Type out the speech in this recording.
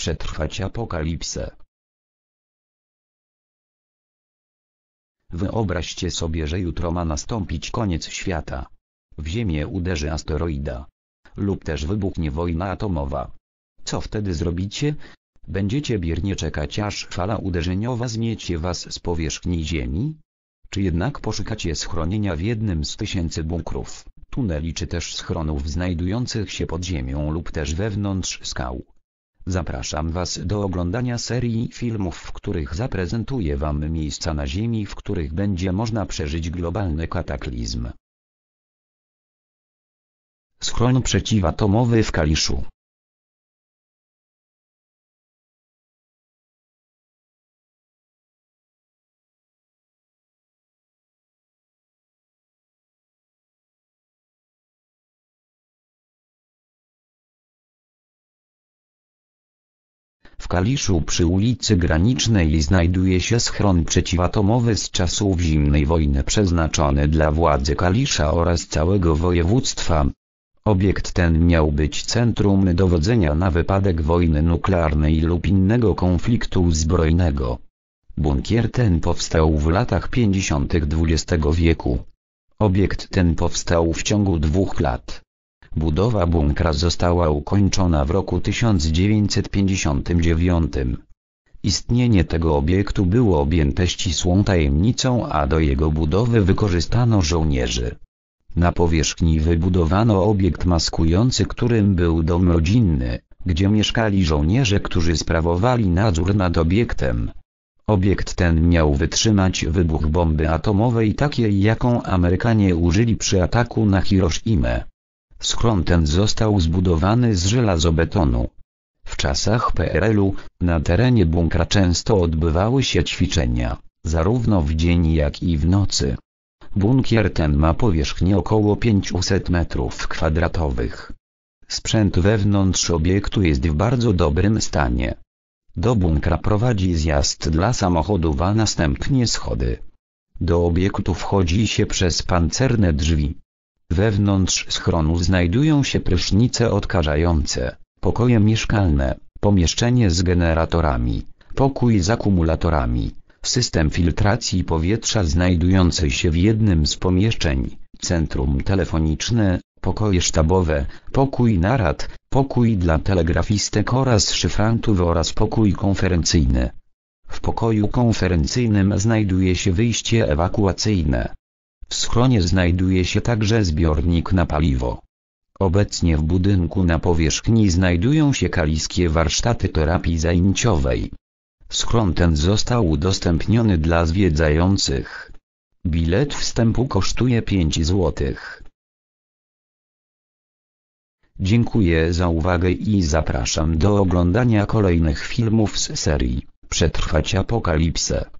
Przetrwać apokalipsę. Wyobraźcie sobie, że jutro ma nastąpić koniec świata. W Ziemię uderzy asteroida. Lub też wybuchnie wojna atomowa. Co wtedy zrobicie? Będziecie biernie czekać aż fala uderzeniowa zmiecie was z powierzchni Ziemi? Czy jednak poszukacie schronienia w jednym z tysięcy bunkrów, tuneli czy też schronów znajdujących się pod ziemią lub też wewnątrz skał? Zapraszam Was do oglądania serii filmów, w których zaprezentuję Wam miejsca na Ziemi, w których będzie można przeżyć globalny kataklizm. Schron przeciwatomowy w Kaliszu Kaliszu przy ulicy Granicznej znajduje się schron przeciwatomowy z czasów zimnej wojny przeznaczony dla władzy Kalisza oraz całego województwa. Obiekt ten miał być centrum dowodzenia na wypadek wojny nuklearnej lub innego konfliktu zbrojnego. Bunkier ten powstał w latach 50. XX wieku. Obiekt ten powstał w ciągu dwóch lat. Budowa bunkra została ukończona w roku 1959. Istnienie tego obiektu było objęte ścisłą tajemnicą a do jego budowy wykorzystano żołnierzy. Na powierzchni wybudowano obiekt maskujący którym był dom rodzinny, gdzie mieszkali żołnierze którzy sprawowali nadzór nad obiektem. Obiekt ten miał wytrzymać wybuch bomby atomowej takiej jaką Amerykanie użyli przy ataku na Hiroshimę. Schron ten został zbudowany z żelazobetonu. W czasach PRL-u, na terenie bunkra często odbywały się ćwiczenia, zarówno w dzień jak i w nocy. Bunkier ten ma powierzchnię około 500 metrów kwadratowych. Sprzęt wewnątrz obiektu jest w bardzo dobrym stanie. Do bunkra prowadzi zjazd dla samochodów a następnie schody. Do obiektu wchodzi się przez pancerne drzwi. Wewnątrz schronu znajdują się prysznice odkażające, pokoje mieszkalne, pomieszczenie z generatorami, pokój z akumulatorami, system filtracji powietrza znajdujący się w jednym z pomieszczeń, centrum telefoniczne, pokoje sztabowe, pokój narad, pokój dla telegrafistek oraz szyfrantów oraz pokój konferencyjny. W pokoju konferencyjnym znajduje się wyjście ewakuacyjne. W schronie znajduje się także zbiornik na paliwo. Obecnie w budynku na powierzchni znajdują się kaliskie warsztaty terapii zajęciowej. Schron ten został udostępniony dla zwiedzających. Bilet wstępu kosztuje 5 zł. Dziękuję za uwagę i zapraszam do oglądania kolejnych filmów z serii Przetrwać apokalipsę.